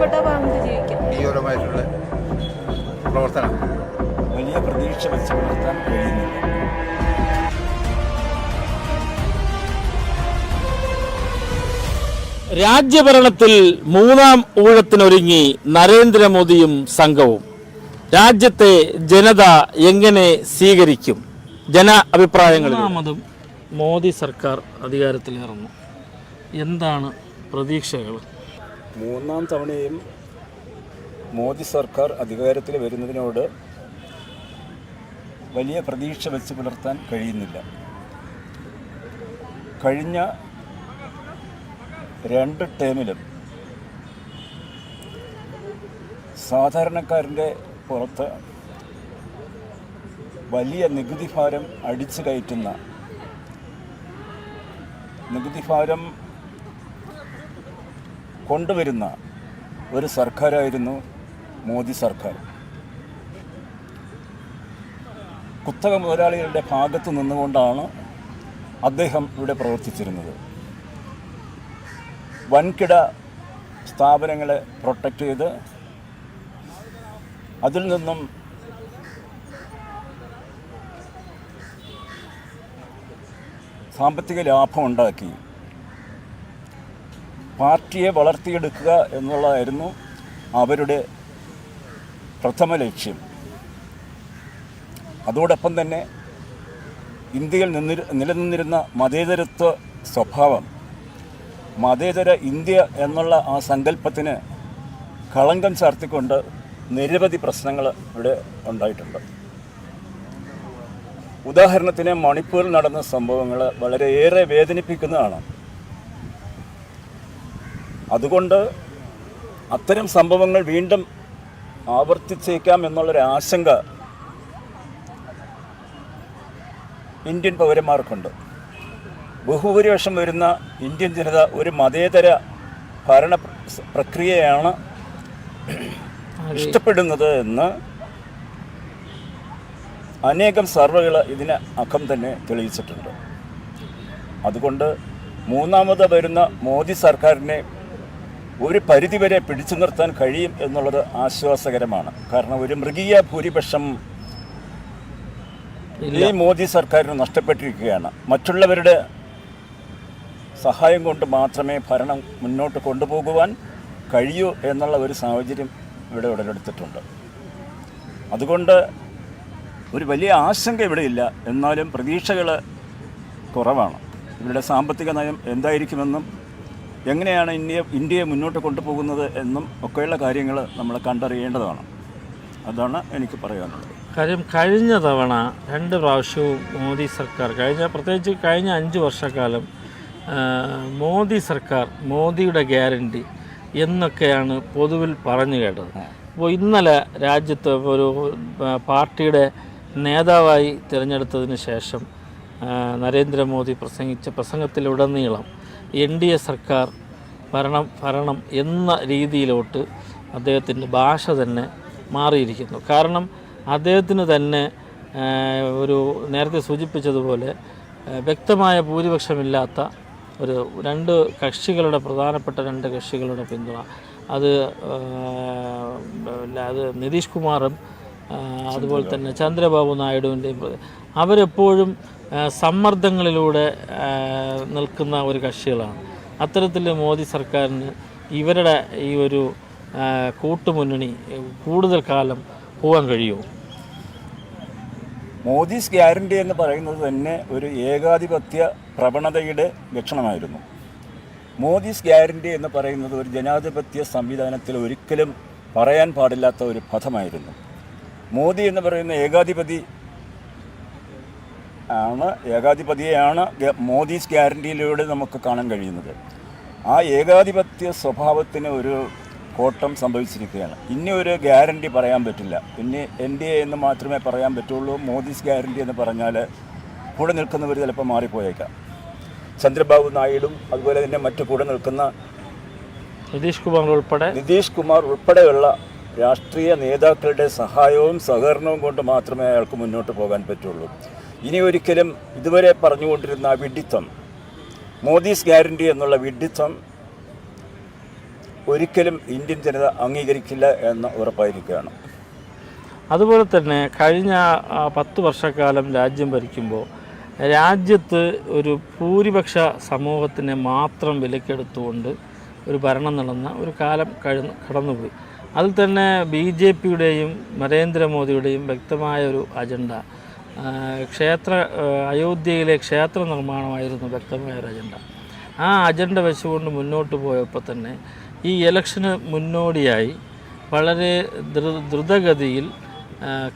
ഇഷ്ടപ്പെട്ടാൽ വാങ്ങിട്ട് ജീവിക്കാം. ജീവപരമായിട്ടുള്ള പ്രവർത്തനം. വലിയ പ്രതീക്ഷ വെച്ച് പുലർത്താൻ കഴിയുന്നില്ല. രാജ്യഭരണത്തിൽ മൂന്നാം ഊഴത്തിനൊരുങ്ങി നരേന്ദ്രമോദിയും സംഘവും. രാജ്യത്തെ ജനത എങ്ങനെ സ്വീകരിക്കും? ജന അഭിപ്രായങ്ങൾ മൂന്നാമതും മോദി സർക്കാർ അധികാരത്തിലേറുന്നു എന്താണ് പ്രതീക്ഷകൾ? മൂന്നാം തവണയും മോദി സർക്കാർ അധികാരത്തിൽ വരുന്നതിനോട് വലിയ പ്രതീക്ഷ വെച്ച് പുലർത്താൻ കഴിയുന്നില്ല. കഴിഞ്ഞ രണ്ട് ടേമിലും സാധാരണക്കാരന്റെ പുറത്ത് വലിയ നികുതി ഭാരം അടിച്ചു കയറ്റുന്ന നികുതി ഭാരം കൊണ്ടുവരുന്ന ഒരു സർക്കാരായിരുന്നു മോദി സർക്കാർ. കുത്തക മുതലാളികളുടെ ഭാഗത്ത് നിന്നുകൊണ്ടാണ് അദ്ദേഹം ഇവിടെ പ്രവർത്തിച്ചിരുന്നത്. വൻകിട സ്ഥാപനങ്ങളെ പ്രൊട്ടക്റ്റ് ചെയ്ത് അതിൽ നിന്നും സാമ്പത്തിക ലാഭം ഉണ്ടാക്കി പാർട്ടിയെ വളർത്തിയെടുക്കുക എന്നുള്ളതായിരുന്നു അവരുടെ പ്രഥമ ലക്ഷ്യം. അതോടൊപ്പം തന്നെ ഇന്ത്യയിൽ നിന്നി നിലനിന്നിരുന്ന മതേതരത്വ സ്വഭാവം മതേതര ഇന്ത്യ എന്നുള്ള ആ സങ്കല്പത്തിന് കളങ്കം ചാർത്തിക്കൊണ്ട് നിരവധി പ്രശ്നങ്ങൾ ഇവിടെ ഉണ്ടായിട്ടുണ്ട്. ഉദാഹരണത്തിന് മണിപ്പൂരിൽ നടന്ന സംഭവങ്ങൾ വളരെയേറെ വേദനിപ്പിക്കുന്നതാണ്. അതുകൊണ്ട് അത്തരം സംഭവങ്ങൾ വീണ്ടും ആവർത്തിച്ചേക്കാം എന്നുള്ളൊരു ആശങ്ക ഇന്ത്യൻ പൗരന്മാർക്കുണ്ട്. ബഹുഭൂരിപക്ഷം വരുന്ന ഇന്ത്യൻ ജനത ഒരു മതേതര ഭരണ പ്രക്രിയയാണ് ഇഷ്ടപ്പെടുന്നത് എന്ന് അനേകം സർവേകൾ ഇതിന് അകം തന്നെ തെളിയിച്ചിട്ടുണ്ട്. അതുകൊണ്ട് മൂന്നാമത് വരുന്ന മോദി സർക്കാരിനെ ഒരു പരിധിവരെ പിടിച്ചു നിർത്താൻ കഴിയും എന്നുള്ളത് ആശ്വാസകരമാണ്. കാരണം ഒരു മൃഗീയ ഭൂരിപക്ഷം ഈ മോദി സർക്കാരിന് നഷ്ടപ്പെട്ടിരിക്കുകയാണ്. മറ്റുള്ളവരുടെ സഹായം കൊണ്ട് മാത്രമേ ഭരണം മുന്നോട്ട് കൊണ്ടുപോകുവാൻ കഴിയൂ എന്നുള്ള ഒരു സാഹചര്യം ഇവിടെ ഉടലെടുത്തിട്ടുണ്ട്. അതുകൊണ്ട് ഒരു വലിയ ആശങ്ക ഇവിടെയില്ല എന്നാലും പ്രതീക്ഷകൾ കുറവാണ്. ഇവരുടെ സാമ്പത്തിക നയം എന്തായിരിക്കുമെന്നും എങ്ങനെയാണ് ഇന്ത്യ ഇന്ത്യയെ മുന്നോട്ട് കൊണ്ടുപോകുന്നത് എന്നും ഒക്കെയുള്ള കാര്യങ്ങൾ നമ്മൾ കണ്ടറിയേണ്ടതാണ്. അതാണ് എനിക്ക് പറയാനുള്ളത്. കാര്യം കഴിഞ്ഞ തവണ രണ്ട് പ്രാവശ്യവും മോദി സർക്കാർ കഴിഞ്ഞ പ്രത്യേകിച്ച് കഴിഞ്ഞ അഞ്ച് വർഷക്കാലം മോദി സർക്കാർ മോദിയുടെ ഗ്യാരണ്ടി എന്നൊക്കെയാണ് പൊതുവിൽ പറഞ്ഞു കേട്ടത്. അപ്പോൾ ഇന്നലെ രാജ്യത്ത് ഒരു പാർട്ടിയുടെ നേതാവായി തിരഞ്ഞെടുത്തതിന് ശേഷം നരേന്ദ്രമോദി പ്രസംഗിച്ച പ്രസംഗത്തിലുടനീളം എൻ ഡി എ സർക്കാർ ഭരണം ഭരണം എന്ന രീതിയിലോട്ട് അദ്ദേഹത്തിന്റെ ഭാഷ തന്നെ മാറിയിരിക്കുന്നു. കാരണം അദ്ദേഹത്തിന് തന്നെ ഒരു നേരത്തെ സൂചിപ്പിച്ചതുപോലെ വ്യക്തമായ ഭൂരിപക്ഷമില്ലാത്ത ഒരു രണ്ട് കക്ഷികളുടെ പ്രധാനപ്പെട്ട രണ്ട് കക്ഷികളുടെ പിന്തുണ. അത് അത് നിതീഷ് കുമാറും അതുപോലെ തന്നെ ചന്ദ്രബാബു നായിഡുവിന്റെയും അവരെപ്പോഴും സമ്മർദ്ദങ്ങളിലൂടെ നിൽക്കുന്ന ഒരു കക്ഷികളാണ്. അത്തരത്തിൽ മോദി സർക്കാരിന് ഇവരുടെ ഈ ഒരു കൂട്ടുമുന്നണി കൂടുതൽ കാലം പോകാൻ കഴിയുമോ? മോദീസ് ഗ്യാരണ്ടി എന്ന് പറയുന്നത് തന്നെ ഒരു ഏകാധിപത്യ പ്രവണതയുടെ ലക്ഷണമായിരുന്നു. മോദീസ് ഗ്യാരണ്ടി എന്ന് പറയുന്നത് ഒരു ജനാധിപത്യ സംവിധാനത്തിൽ ഒരിക്കലും പറയാൻ പാടില്ലാത്ത ഒരു പദമായിരുന്നു മോദി എന്ന് പറയുന്ന ഏകാധിപതി ആണ് ഏകാധിപതിയെയാണ് മോദീസ് ഗ്യാരണ്ടിയിലൂടെ നമുക്ക് കാണാൻ കഴിയുന്നത്. ആ ഏകാധിപത്യ സ്വഭാവത്തിന് ഒരു കോട്ടം സംഭവിച്ചിരിക്കുകയാണ്. ഇനി ഒരു ഗ്യാരണ്ടി പറയാൻ പറ്റില്ല. പിന്നെ എൻ ഡി എ എന്ന് മാത്രമേ പറയാൻ പറ്റുള്ളൂ. മോദീസ് ഗ്യാരണ്ടി എന്ന് പറഞ്ഞാൽ കൂടെ നിൽക്കുന്നവർ ചിലപ്പോൾ മാറിപ്പോയേക്കാം. ചന്ദ്രബാബു നായിഡും അതുപോലെ തന്നെ മറ്റു കൂടെ നിൽക്കുന്ന നിതീഷ് കുമാർ ഉൾപ്പെടെ നിതീഷ് കുമാർ ഉൾപ്പെടെയുള്ള രാഷ്ട്രീയ നേതാക്കളുടെ സഹായവും സഹകരണവും കൊണ്ട് മാത്രമേ അയാൾക്ക് മുന്നോട്ട് പോകാൻ പറ്റുള്ളൂ. ഇനി ഒരിക്കലും ഇതുവരെ പറഞ്ഞുകൊണ്ടിരുന്ന വിഡിത്വം മോദീസ് ഗ്യാരണ്ടി എന്നുള്ള വിഡിത്വം ഒരിക്കലും ഇന്ത്യൻ ജനത അംഗീകരിക്കില്ല എന്ന് ഉറപ്പായിരിക്കുകയാണ്. അതുപോലെ തന്നെ കഴിഞ്ഞ പത്ത് വർഷക്കാലം രാജ്യം ഭരിക്കുമ്പോൾ രാജ്യത്ത് ഒരു ഭൂരിപക്ഷ സമൂഹത്തിനെ മാത്രം വിലക്കെടുത്തുകൊണ്ട് ഒരു ഭരണം നടന്ന ഒരു കാലം കഴിഞ്ഞ് കടന്നുപോയി. അതിൽ തന്നെ ബി ജെ പിയുടെയും നരേന്ദ്രമോദിയുടെയും വ്യക്തമായ ഒരു അജണ്ട ക്ഷേത്ര അയോധ്യയിലെ ക്ഷേത്ര നിർമ്മാണമായിരുന്നു വ്യക്തമായ ഒരു അജണ്ട. ആ അജണ്ട വെച്ചുകൊണ്ട് മുന്നോട്ട് പോയപ്പോൾ തന്നെ ഈ ഇലക്ഷന് മുന്നോടിയായി വളരെ ദ്രു ദ്രുതഗതിയിൽ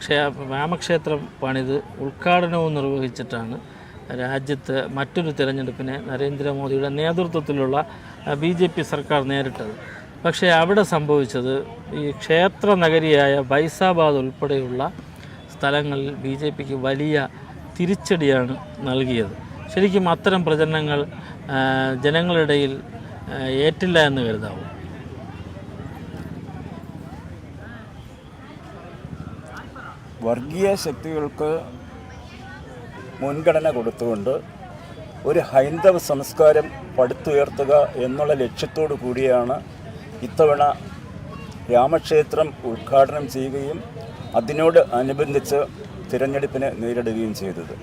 ക്ഷേ രാമക്ഷേത്രം പണിത് ഉദ്ഘാടനവും നിർവഹിച്ചിട്ടാണ് രാജ്യത്ത് മറ്റൊരു തിരഞ്ഞെടുപ്പിനെ നരേന്ദ്രമോദിയുടെ നേതൃത്വത്തിലുള്ള ബി ജെ പി സർക്കാർ നേരിട്ടത്. പക്ഷേ അവിടെ സംഭവിച്ചത് ഈ ക്ഷേത്ര നഗരിയായ ബൈസാബാദ് ഉൾപ്പെടെയുള്ള സ്ഥലങ്ങളിൽ ബി ജെ പിക്ക് വലിയ തിരിച്ചടിയാണ് നൽകിയത്. ശരിക്കും അത്തരം പ്രചരണങ്ങൾ ജനങ്ങളിടയിൽ ഏറ്റില്ല എന്ന് കരുതാവും. വർഗീയ ശക്തികൾക്ക് മുൻഗണന കൊടുത്തുകൊണ്ട് ഒരു ഹൈന്ദവ സംസ്കാരം പടുത്തുയർത്തുക എന്നുള്ള ലക്ഷ്യത്തോടു കൂടിയാണ് ഇത്തവണ രാമക്ഷേത്രം ഉദ്ഘാടനം ചെയ്യുകയും അതിനോട് അനുബന്ധിച്ച് തിരഞ്ഞെടുപ്പിനെ നേരിടുകയും ചെയ്തത്.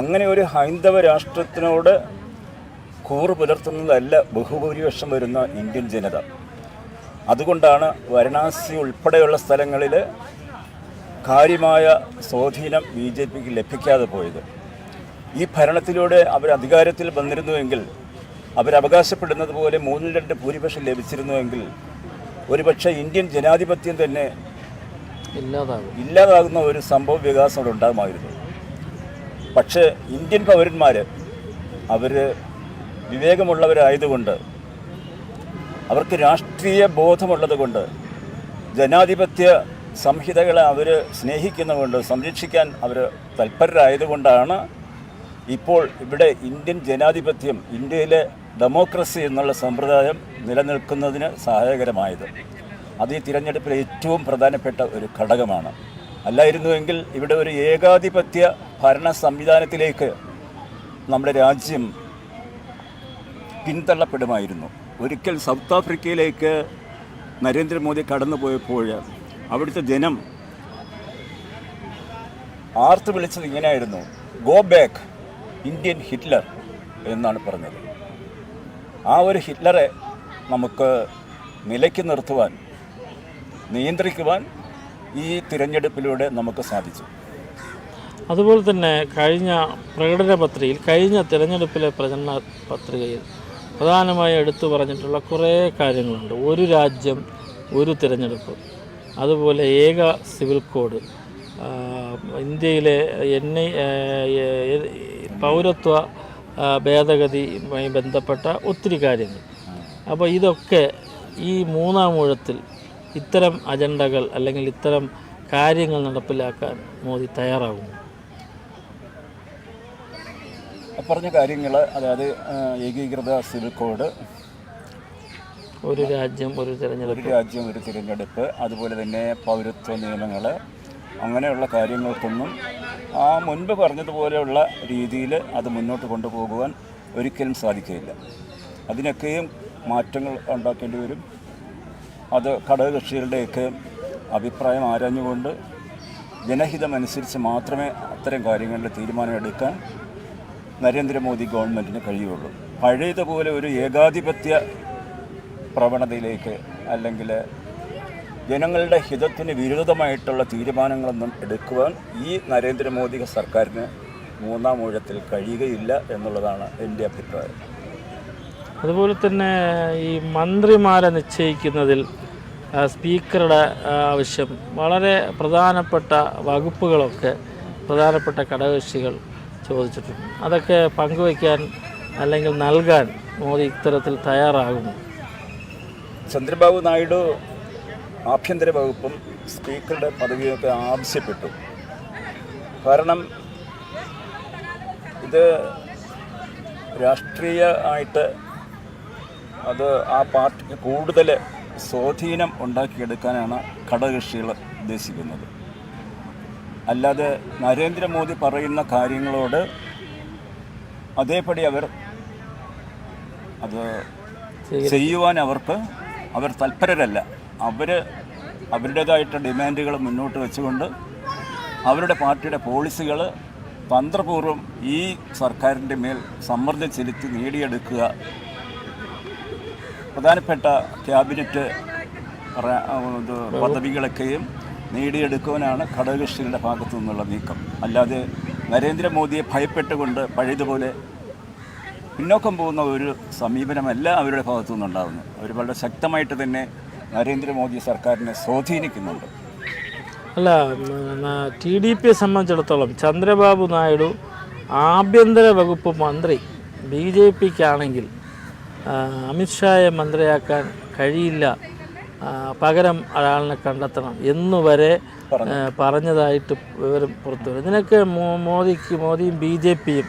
അങ്ങനെ ഒരു ഹൈന്ദവ രാഷ്ട്രത്തിനോട് കൂറ് പുലർത്തുന്നതല്ല ബഹുഭൂരിപക്ഷം വരുന്ന ഇന്ത്യൻ ജനത. അതുകൊണ്ടാണ് വാരണാസി ഉൾപ്പെടെയുള്ള സ്ഥലങ്ങളിൽ കാര്യമായ സ്വാധീനം ബി ജെ പിക്ക് ലഭിക്കാതെ പോയത്. ഈ ഭരണത്തിലൂടെ അവർ അധികാരത്തിൽ വന്നിരുന്നുവെങ്കിൽ അവരവകാശപ്പെടുന്നത് പോലെ മൂന്നിൽ രണ്ട് ഭൂരിപക്ഷം ലഭിച്ചിരുന്നുവെങ്കിൽ ഒരുപക്ഷെ ഇന്ത്യൻ ജനാധിപത്യം തന്നെ ഇല്ലാതാകുന്ന ഒരു സംഭവ വികാസം അവിടെ ഉണ്ടാകുമായിരുന്നു. പക്ഷേ ഇന്ത്യൻ പൗരന്മാർ അവർ വിവേകമുള്ളവരായതുകൊണ്ട് അവർക്ക് രാഷ്ട്രീയ ബോധമുള്ളത് കൊണ്ട് ജനാധിപത്യ സംഹിതകളെ അവർ സ്നേഹിക്കുന്നതുകൊണ്ട് സംരക്ഷിക്കാൻ അവർ തൽപരരായതുകൊണ്ടാണ് ഇപ്പോൾ ഇവിടെ ഇന്ത്യൻ ജനാധിപത്യം ഇന്ത്യയിലെ ഡെമോക്രസി എന്നുള്ള സമ്പ്രദായം നിലനിൽക്കുന്നതിന് സഹായകരമായത്. അത് ഈ തിരഞ്ഞെടുപ്പിൽ ഏറ്റവും പ്രധാനപ്പെട്ട ഒരു ഘടകമാണ്. അല്ലായിരുന്നുവെങ്കിൽ ഇവിടെ ഒരു ഏകാധിപത്യ ഭരണ സംവിധാനത്തിലേക്ക് നമ്മുടെ രാജ്യം പിന്തള്ളപ്പെടുമായിരുന്നു. ഒരിക്കൽ സൗത്ത് ആഫ്രിക്കയിലേക്ക് നരേന്ദ്രമോദി കടന്നുപോയപ്പോൾ അവിടുത്തെ ജനം ആർത്ത് വിളിച്ചത് ഇങ്ങനെയായിരുന്നു ഗോ ബാക്ക് ഇന്ത്യൻ ഹിറ്റ്ലർ എന്നാണ് പറഞ്ഞത്. ആ ഒരു ഹിറ്റ്ലറെ നമുക്ക് നിലയ്ക്ക് നിർത്തുവാൻ നിയന്ത്രിക്കുവാൻ ഈ തിരഞ്ഞെടുപ്പിലൂടെ നമുക്ക് സാധിച്ചു. അതുപോലെ തന്നെ കഴിഞ്ഞ പ്രകടന പത്രികയിൽ കഴിഞ്ഞ തിരഞ്ഞെടുപ്പിലെ പ്രചരണ പത്രികയിൽ പ്രധാനമായും എടുത്തു പറഞ്ഞിട്ടുള്ള കുറേ കാര്യങ്ങളുണ്ട്. ഒരു രാജ്യം ഒരു തിരഞ്ഞെടുപ്പ്. അതുപോലെ ഏക സിവിൽ കോഡ്. ഇന്ത്യയിലെ എൻ ഐ പൗരത്വ ഭേദഗതിയുമായി ബന്ധപ്പെട്ട ഒത്തിരി കാര്യങ്ങൾ. അപ്പോൾ ഇതൊക്കെ ഈ മൂന്നാം ഊഴത്തിൽ ഇത്തരം അജണ്ടകൾ അല്ലെങ്കിൽ ഇത്തരം കാര്യങ്ങൾ നടപ്പിലാക്കാൻ മോദി തയ്യാറാകുന്നു പറഞ്ഞ കാര്യങ്ങൾ അതായത് ഏകീകൃത സിവിൽ കോഡ് ഒരു രാജ്യം ഒരു തിരഞ്ഞെടുപ്പ്. ഒരു രാജ്യം ഒരു തിരഞ്ഞെടുപ്പ് അതുപോലെ തന്നെ പൗരത്വ നിയമങ്ങൾ അങ്ങനെയുള്ള കാര്യങ്ങൾക്കൊന്നും ആ മുൻപ് പറഞ്ഞതുപോലെയുള്ള രീതിയിൽ അത് മുന്നോട്ട് കൊണ്ടുപോകുവാൻ ഒരിക്കലും സാധിക്കുകയില്ല. അതിനൊക്കെയും മാറ്റങ്ങൾ ഉണ്ടാക്കേണ്ടി വരും. അത് ഘടകകക്ഷികളുടെയൊക്കെ അഭിപ്രായം ആരാഞ്ഞുകൊണ്ട് ജനഹിതമനുസരിച്ച് മാത്രമേ അത്തരം കാര്യങ്ങളിൽ തീരുമാനമെടുക്കാൻ നരേന്ദ്രമോദി ഗവൺമെന്റിന് കഴിയുള്ളൂ. പഴയതുപോലെ ഒരു ഏകാധിപത്യ പ്രവണതയിലേക്ക് അല്ലെങ്കിൽ ജനങ്ങളുടെ ഹിതത്തിന് വിരുദ്ധമായിട്ടുള്ള തീരുമാനങ്ങളൊന്നും എടുക്കുവാൻ ഈ നരേന്ദ്രമോദി സർക്കാരിന് മൂന്നാം ഊഴത്തിൽ കഴിയുകയില്ല എന്നുള്ളതാണ് എന്റെ അഭിപ്രായം. അതുപോലെ തന്നെ ഈ മന്ത്രിമാരെ നിശ്ചയിക്കുന്നതിൽ സ്പീക്കറുടെ ആവശ്യം വളരെ പ്രധാനപ്പെട്ട വകുപ്പുകളൊക്കെ പ്രധാനപ്പെട്ട ഘടകകക്ഷികൾ ചോദിച്ചിട്ടുണ്ട്. അതൊക്കെ പങ്കുവയ്ക്കാൻ അല്ലെങ്കിൽ നൽകാൻ മോദി ഇത്തരത്തിൽ തയ്യാറാകുന്നു. ചന്ദ്രബാബു നായിഡു ആഭ്യന്തര വകുപ്പും സ്പീക്കറുടെ പദവിയൊക്കെ ആവശ്യപ്പെട്ടു. കാരണം ഇത് രാഷ്ട്രീയ ആയിട്ട് അത് ആ പാർട്ടി കൂടുതൽ സ്വാധീനം ഉണ്ടാക്കിയെടുക്കാനാണ് ഘടകകക്ഷികൾ ഉദ്ദേശിക്കുന്നത്. അല്ലാതെ നരേന്ദ്രമോദി പറയുന്ന കാര്യങ്ങളോട് അതേപടി അവർ അത് ചെയ്യുവാൻ അവർക്ക് അവർ തൽപരരല്ല. അവർ അവരുടേതായിട്ട് ഡിമാൻഡുകൾ മുന്നോട്ട് വെച്ചുകൊണ്ട് അവരുടെ പാർട്ടിയുടെ പോളിസികൾ തന്ത്രപൂർവം ഈ സർക്കാരിന്റെ മേൽ സമ്മർദ്ദം ചെലുത്തി നേടിയെടുക്കുക പ്രധാനപ്പെട്ട ക്യാബിനറ്റ് പദവികളൊക്കെയും നേടിയെടുക്കുവാനാണ് ഘടകകക്ഷികളുടെ ഭാഗത്തു നിന്നുള്ള നീക്കം. അല്ലാതെ നരേന്ദ്രമോദിയെ ഭയപ്പെട്ടുകൊണ്ട് പഴയതുപോലെ പിന്നോക്കം പോകുന്ന ഒരു സമീപനമല്ല അവരുടെ ഭാഗത്തു നിന്നുണ്ടാകുന്നത്. അവർ വളരെ ശക്തമായിട്ട് തന്നെ നരേന്ദ്രമോദി സർക്കാരിനെ സ്വാധീനിക്കുന്നുണ്ട്. അല്ല ടി ഡി പിയെ സംബന്ധിച്ചിടത്തോളം ചന്ദ്രബാബു നായിഡു ആഭ്യന്തര വകുപ്പ് മന്ത്രി ബി ജെ പിക്കാണെങ്കിൽ അമിത്ഷായെ മന്ത്രിയാക്കാൻ കഴിയില്ല. പകരം ഒരാളിനെ കണ്ടെത്തണം എന്നുവരെ പറഞ്ഞതായിട്ട് വിവരം പുറത്തു വരും ഇതിനൊക്കെ മോ- മോദിക്ക് മോദിയും ബി ജെ പിയും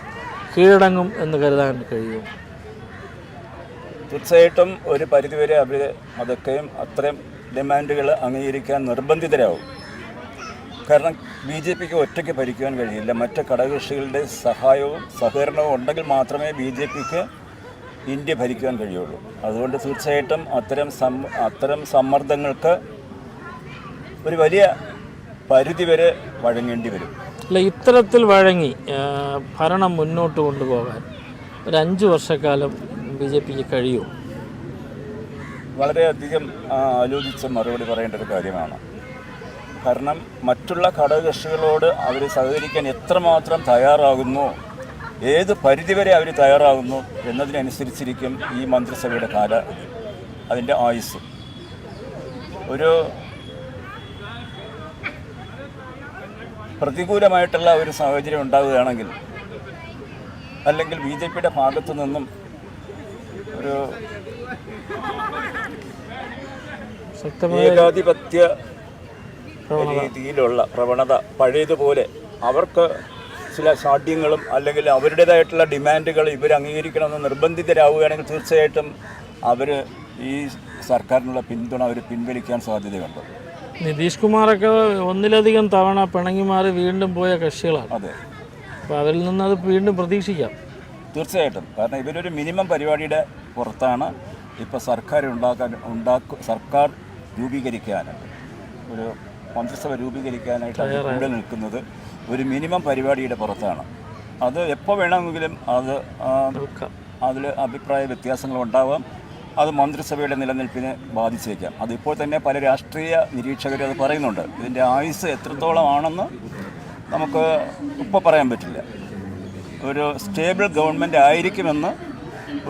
കീഴടങ്ങും എന്ന് കരുതാൻ കഴിയും. തീർച്ചയായിട്ടും ഒരു പരിധിവരെ അവർ അതൊക്കെയും അത്രയും ഡിമാൻഡുകൾ അംഗീകരിക്കാൻ നിർബന്ധിതരാകും കാരണം ബി ജെ പിക്ക് ഒറ്റയ്ക്ക് ഭരിക്കുവാൻ കഴിയില്ല. മറ്റ് ഘടകകക്ഷികളുടെ സഹായവും സഹകരണവും ഉണ്ടെങ്കിൽ മാത്രമേ ബി ജെ പിക്ക് ഇന്ത്യ ഭരിക്കുവാൻ കഴിയുള്ളൂ. അതുകൊണ്ട് തീർച്ചയായിട്ടും അത്തരം സം അത്തരം സമ്മർദ്ദങ്ങൾക്ക് ഒരു വലിയ പരിധിവരെ വഴങ്ങേണ്ടി വരും. അല്ല ഇത്തരത്തിൽ വഴങ്ങി ഭരണം മുന്നോട്ട് കൊണ്ടുപോകാൻ ഒരു അഞ്ച് വർഷക്കാലം ബി ജെ പിക്ക് കഴിയുമോ വളരെയധികം ആലോചിച്ച ആലോചിച്ച് മറുപടി പറയേണ്ട ഒരു കാര്യമാണ്. കാരണം മറ്റുള്ള ഘടകകക്ഷികളോട് അവർ സഹകരിക്കാൻ എത്രമാത്രം തയ്യാറാകുന്നു ഏത് പരിധിവരെ അവർ തയ്യാറാകുന്നു എന്നതിനനുസരിച്ചിരിക്കും ഈ മന്ത്രിസഭയുടെ കാല അതിന്റെ ആയുസ് ഒരു പ്രതികൂലമായിട്ടുള്ള ഒരു സാഹചര്യം ഉണ്ടാവുകയാണെങ്കിൽ അല്ലെങ്കിൽ ബി ജെ പിയുടെ ഭാഗത്തു നിന്നും ഒരു ഏകാധിപത്യ രീതിയിലുള്ള പ്രവണത പഴയതുപോലെ അവർക്ക് ചില സാഠ്യങ്ങളും അല്ലെങ്കിൽ അവരുടേതായിട്ടുള്ള ഡിമാൻഡുകൾ ഇവർ അംഗീകരിക്കണമെന്ന് നിർബന്ധിതരാവുകയാണെങ്കിൽ തീർച്ചയായിട്ടും അവർ ഈ സർക്കാരിനുള്ള പിന്തുണ അവർ പിൻവലിക്കാൻ സാധ്യതയുണ്ട്. നിതീഷ് കുമാറൊക്കെ ഒന്നിലധികം തവണ പിണങ്ങി മാറി വീണ്ടും പോയ കക്ഷികളാണ്. അതെ. അപ്പോൾ അവരിൽ നിന്ന് അത് വീണ്ടും പ്രതീക്ഷിക്കാം. തീർച്ചയായിട്ടും. കാരണം ഇവരൊരു മിനിമം പരിപാടിയുടെ പുറത്താണ് ഇപ്പോൾ സർക്കാർ ഉണ്ടാക്കാൻ ഉണ്ടാക്കു സർക്കാർ രൂപീകരിക്കാൻ ഒരു മന്ത്രിസഭ രൂപീകരിക്കാനായിട്ട് കൂടെ നിൽക്കുന്നത്. ഒരു മിനിമം പരിപാടിയുടെ പുറത്താണ്. അത് എപ്പോൾ വേണമെങ്കിലും അത് അതിൽ അഭിപ്രായ വ്യത്യാസങ്ങൾ ഉണ്ടാവാം. അത് മന്ത്രിസഭയുടെ നിലനിൽപ്പിനെ ബാധിച്ചേക്കാം. അതിപ്പോൾ തന്നെ പല രാഷ്ട്രീയ നിരീക്ഷകരും അത് പറയുന്നുണ്ട്. ഇതിന്റെ ആയുസ് എത്രത്തോളമാണെന്ന് നമുക്ക് ഇപ്പോൾ പറയാൻ പറ്റില്ല. ഒരു സ്റ്റേബിൾ ഗവൺമെന്റ് ആയിരിക്കുമെന്ന്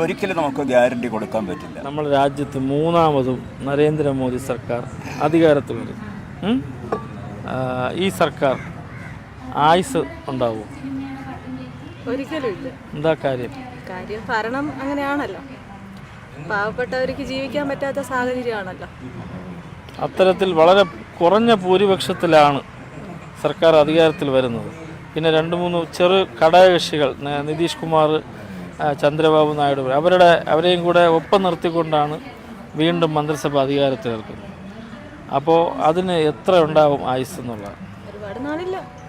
ഒരിക്കലും നമുക്ക് ഗ്യാരണ്ടി കൊടുക്കാൻ പറ്റില്ല. നമ്മുടെ രാജ്യത്ത് മൂന്നാമതും നരേന്ദ്രമോദി സർക്കാർ അധികാരത്തിൽ വരും. ഈ സർക്കാർ ആയുസ് ഉണ്ടാവും? ഒരിക്കലും എന്താ കാര്യം? കാര്യം ഭരണം അങ്ങനെയാണല്ലോ. പാവപ്പെട്ടവർക്ക് ജീവിക്കാൻ പറ്റാത്ത സാഹചര്യമാണല്ലോ. അത്തരത്തിൽ വളരെ കുറഞ്ഞ ഭൂരിപക്ഷത്തിലാണ് സർക്കാർ അധികാരത്തിൽ വരുന്നത്. പിന്നെ രണ്ട് മൂന്ന് ചെറു ഘടകകക്ഷികൾ നിതീഷ് കുമാർ ചന്ദ്രബാബു നായിഡു അവരുടെ അവരെയും കൂടെ ഒപ്പം നിർത്തിക്കൊണ്ടാണ് വീണ്ടും മന്ത്രിസഭ അധികാരത്തിലേർക്കുന്നത് അപ്പോൾ അതിന് എത്ര ഉണ്ടാവും ആയുസ് എന്നുള്ളത്?